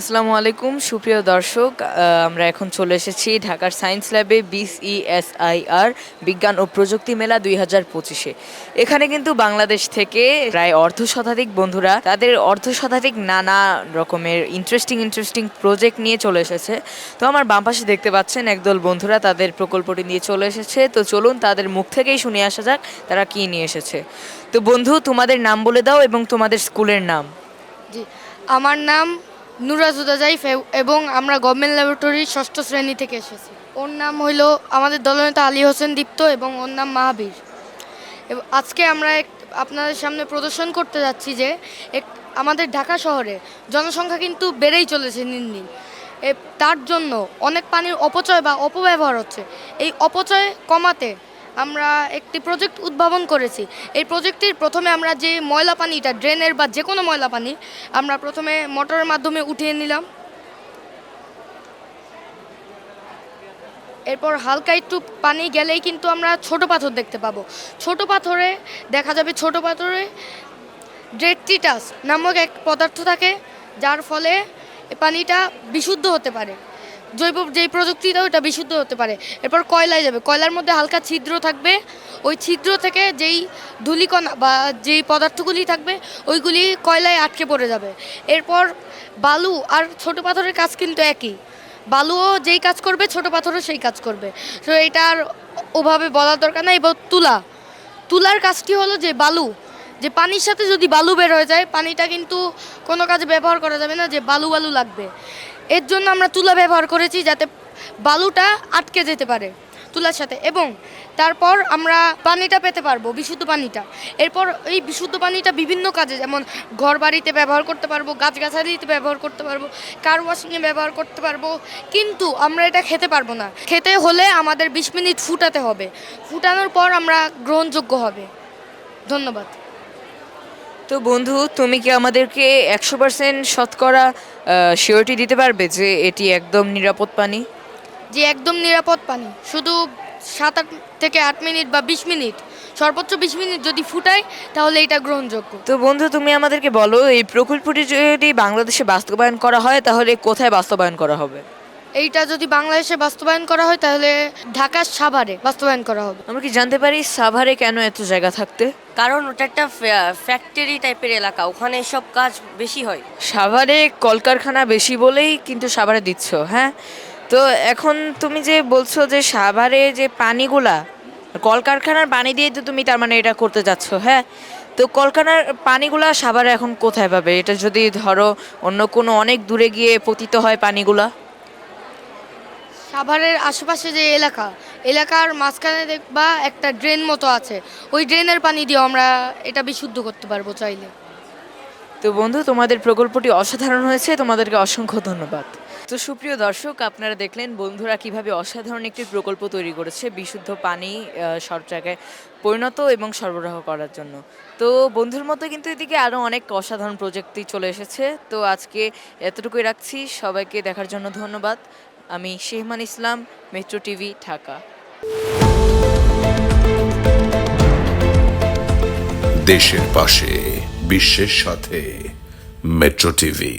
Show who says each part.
Speaker 1: আসসালামু আলাইকুম, সুপ্রিয় দর্শক আমরা এখন চলে এসেছি ঢাকার সায়েন্স ল্যাবে বিসইএসআইআর বিজ্ঞান ও প্রযুক্তি মেলা দুই হাজার পঁচিশে। এখানে কিন্তু বাংলাদেশ থেকে প্রায় অর্ধ শতাধিক বন্ধুরা তাদের অর্ধ শতাধিক নানা রকমের ইন্টারেস্টিং ইন্টারেস্টিং প্রজেক্ট নিয়ে চলে এসেছে। তো আমার বাম পাশে দেখতে পাচ্ছেন একদল বন্ধুরা তাদের প্রকল্পটি নিয়ে চলে এসেছে। তো চলুন তাদের মুখ থেকেই শুনে আসা যাক তারা কী নিয়ে এসেছে। তো বন্ধু, তোমাদের নাম বলে দাও এবং তোমাদের স্কুলের নাম।
Speaker 2: জি, আমার নাম নুরাজুদা জাইফ এ- এবং আমরা গভর্নমেন্ট ল্যাবরেটরির ষষ্ঠ শ্রেণি থেকে এসেছি। ওর নাম হইল আমাদের দলনেতা আলী হোসেন দীপ্ত এবং ওর নাম মাহাবীর। আজকে আমরা এক আপনাদের সামনে প্রদর্শন করতে যাচ্ছি যে আমাদের ঢাকা শহরে জনসংখ্যা কিন্তু বেড়েই চলেছে দিন দিন। তার জন্য অনেক পানির অপচয় বা অপব্যবহার হচ্ছে। এই অপচয় কমাতে আমরা একটি প্রজেক্ট উদ্ভাবন করেছি। এই প্রজেক্টটির প্রথমে আমরা যে ময়লা পানিটা, ড্রেনের বা যে কোনো ময়লা পানি, আমরা প্রথমে মোটরের মাধ্যমে উঠিয়ে নিলাম। এরপর হালকা একটু পানি গেলেই কিন্তু আমরা ছোট পাথর দেখতে পাবো। ছোট পাথরে, দেখা যাবে ছোট পাথরে ড্রেট্রিটাস নামক এক পদার্থ থাকে, যার ফলে পানিটা বিশুদ্ধ হতে পারে। জৈব যেই প্রযুক্তিটা, ওটা বিশুদ্ধ হতে পারে। এরপর কয়লায় যাবে। কয়লার মধ্যে হালকা ছিদ্র থাকবে। ওই ছিদ্র থেকে যেই ধূলিকণা বা যেই পদার্থগুলি থাকবে, ওইগুলি কয়লায় আটকে পড়ে যাবে। এরপর বালু আর ছোট পাথরের কাজ কিন্তু একই। বালুও যেই কাজ করবে, ছোট পাথরও সেই কাজ করবে। তো এটা আর ওভাবে বলার দরকার নাই। এবার তুলা। তুলার কাজটি হলো যে বালু যে পানির সাথে যদি বালু বের হয়ে যায়, পানিটা কিন্তু কোনো কাজে ব্যবহার করা যাবে না যে বালু বালু লাগবে। এর জন্য আমরা তুলা ব্যবহার করেছি যাতে বালুটা আটকে যেতে পারে তুলার সাথে এবং তারপর আমরা পানিটা পেতে পারব, বিশুদ্ধ পানিটা। এরপর এই বিশুদ্ধ পানিটা বিভিন্ন কাজে যেমন ঘর বাড়িতে ব্যবহার করতে পারব, গাছগাছালিতে ব্যবহার করতে পারব কার ওয়াশিংয়ে ব্যবহার করতে পারব। কিন্তু আমরা এটা খেতে পারব না। খেতে হলে আমাদের বিশ মিনিট ফুটাতে হবে। ফুটানোর পর আমরা গ্রহণযোগ্য হবে। ধন্যবাদ।
Speaker 1: তো বন্ধু তুমি কি আমাদেরকে একশো পার্সেন্ট শতকরা শিওরিটি দিতে পারবে যে এটি একদম নিরাপদ পানি?
Speaker 2: যে একদম নিরাপদ পানি। শুধু সাত আট থেকে আট মিনিট বা বিশ মিনিট সর্বোচ্চ বিশ মিনিট যদি ফুটাই তাহলে এটা গ্রহণযোগ্য।
Speaker 1: তো বন্ধু তুমি আমাদেরকে বলো এই প্রকল্পটি যদি বাংলাদেশে বাস্তবায়ন করা হয় তাহলে কোথায় বাস্তবায়ন করা হবে?
Speaker 2: এইটা যদি বাংলাদেশে বাস্তবায়ন করা হয় তাহলে ঢাকার সাভারে বাস্তবায়ন করা হবে।
Speaker 1: আমরা কি জানতে পারি সাভারে কেন এত জায়গা থাকতে?
Speaker 3: কারণ ওটা একটা ফ্যাক্টরি টাইপের এলাকা ওখানে সব কাজ বেশি হয়।
Speaker 1: সাভারে কলকারখানা বেশি বলেই কিন্তু সাভারে দিচ্ছ হ্যাঁ? তো এখন তুমি যে বলছো যে সাভারে যে পানিগুলা কলকারখানার পানি দিয়ে তো তুমি তার মানে এটা করতে যাচ্ছ হ্যাঁ? তো কলকারখানার পানিগুলা সাভারে এখন কোথায় পাবে? এটা যদি ধরো অন্য কোনো অনেক দূরে গিয়ে পতিত হয় পানিগুলা?
Speaker 2: সাভারের আশেপাশে যে এলাকা, এলাকার মাঝখানে দেখবা একটা ড্রেন মতো আছে। ওই ড্রেনের পানি দিয়ে আমরা এটা বিশুদ্ধ করতে পারব চাইলে।
Speaker 1: তো বন্ধু, তোমাদের প্রকল্পটি অসাধারণ হয়েছে, তোমাদেরকে অসংখ্য ধন্যবাদ। তো সুপ্রিয় দর্শক, আপনারা দেখলেন বন্ধুরা কীভাবে অসাধারণ একটি প্রকল্প তৈরি করেছে, বিশুদ্ধ পানি সব জায়গায় পরিণত এবং সরবরাহ করার জন্য। তো বন্ধুর মতো কিন্তু এদিকে আরও অনেক অসাধারণ প্রজেক্টই চলে এসেছে। তো আজকে এতটুকুই রাখছি, সবাইকে দেখার জন্য ধন্যবাদ। আমি শেহমান ইসলাম মেট্রো টিভি ঢাকা।
Speaker 4: দেশের পাশে বিশ্বের সাথে মেট্রো টিভি।